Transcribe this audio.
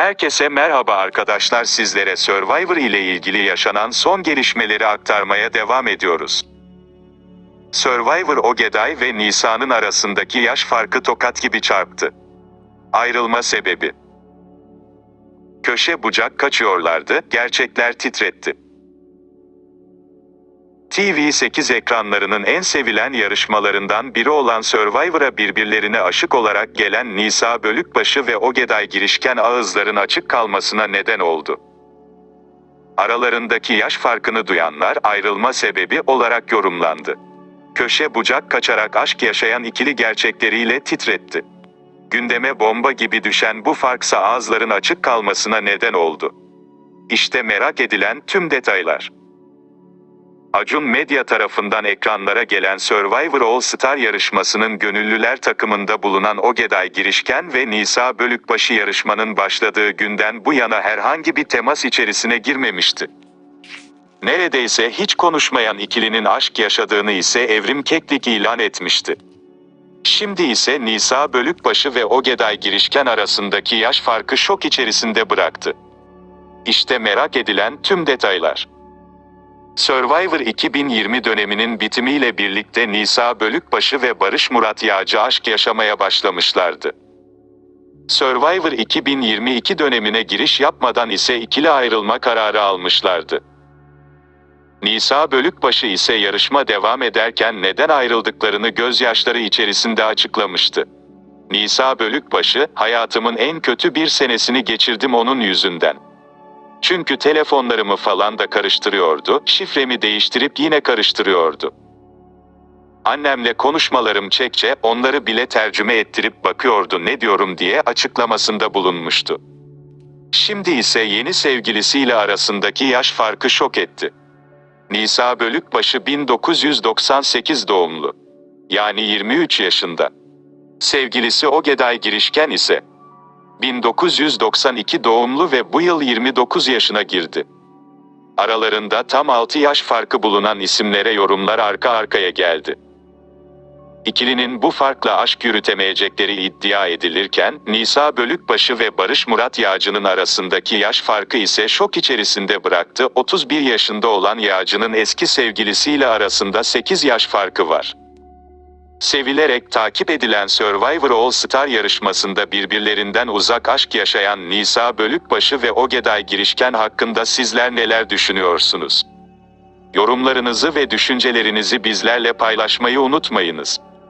Herkese merhaba arkadaşlar sizlere Survivor ile ilgili yaşanan son gelişmeleri aktarmaya devam ediyoruz. Survivor Ogeday ve Nisa'nın arasındaki yaş farkı tokat gibi çarptı. Ayrılma sebebi Köşe bucak kaçıyorlardı, gerçekler titretti. TV8 ekranlarının en sevilen yarışmalarından biri olan Survivor'a birbirlerine aşık olarak gelen Nisa Bölükbaşı ve Ogeday girişken ağızların açık kalmasına neden oldu. Aralarındaki yaş farkını duyanlar ayrılma sebebi olarak yorumlandı. Köşe bucak kaçarak aşk yaşayan ikili gerçekleriyle titretti. Gündeme bomba gibi düşen bu farksa ağızların açık kalmasına neden oldu. İşte merak edilen tüm detaylar. Acun Medya tarafından ekranlara gelen Survivor All Star yarışmasının gönüllüler takımında bulunan Ogeday Girişken ve Nisa Bölükbaşı yarışmanın başladığı günden bu yana herhangi bir temas içerisine girmemişti. Neredeyse hiç konuşmayan ikilinin aşk yaşadığını ise Evrim Keklik ilan etmişti. Şimdi ise Nisa Bölükbaşı ve Ogeday Girişken arasındaki yaş farkı şok içerisinde bıraktı. İşte merak edilen tüm detaylar. Survivor 2020 döneminin bitimiyle birlikte Nisa Bölükbaşı ve Barış Murat Yağcı aşk yaşamaya başlamışlardı. Survivor 2022 dönemine giriş yapmadan ise ikili ayrılma kararı almışlardı. Nisa Bölükbaşı ise yarışma devam ederken neden ayrıldıklarını gözyaşları içerisinde açıklamıştı. Nisa Bölükbaşı, hayatımın en kötü bir senesini geçirdim onun yüzünden. Çünkü telefonlarımı falan da karıştırıyordu, şifremi değiştirip yine karıştırıyordu. Annemle konuşmalarım çekçe onları bile tercüme ettirip bakıyordu ne diyorum diye açıklamasında bulunmuştu. Şimdi ise yeni sevgilisiyle arasındaki yaş farkı şok etti. Nisa Bölükbaşı 1998 doğumlu. Yani 23 yaşında. Sevgilisi Ogeday Girişken ise 1992 doğumlu ve bu yıl 29 yaşına girdi. Aralarında tam 6 yaş farkı bulunan isimlere yorumlar arka arkaya geldi. İkilinin bu farkla aşk yürütemeyecekleri iddia edilirken, Nisa Bölükbaşı ve Barış Murat Yağcı'nın arasındaki yaş farkı ise şok içerisinde bıraktı. 31 yaşında olan Yağcı'nın eski sevgilisiyle arasında 8 yaş farkı var. Sevilerek takip edilen Survivor All Star yarışmasında birbirlerinden uzak aşk yaşayan Nisa Bölükbaşı ve Ogeday Girişken hakkında sizler neler düşünüyorsunuz? Yorumlarınızı ve düşüncelerinizi bizlerle paylaşmayı unutmayınız.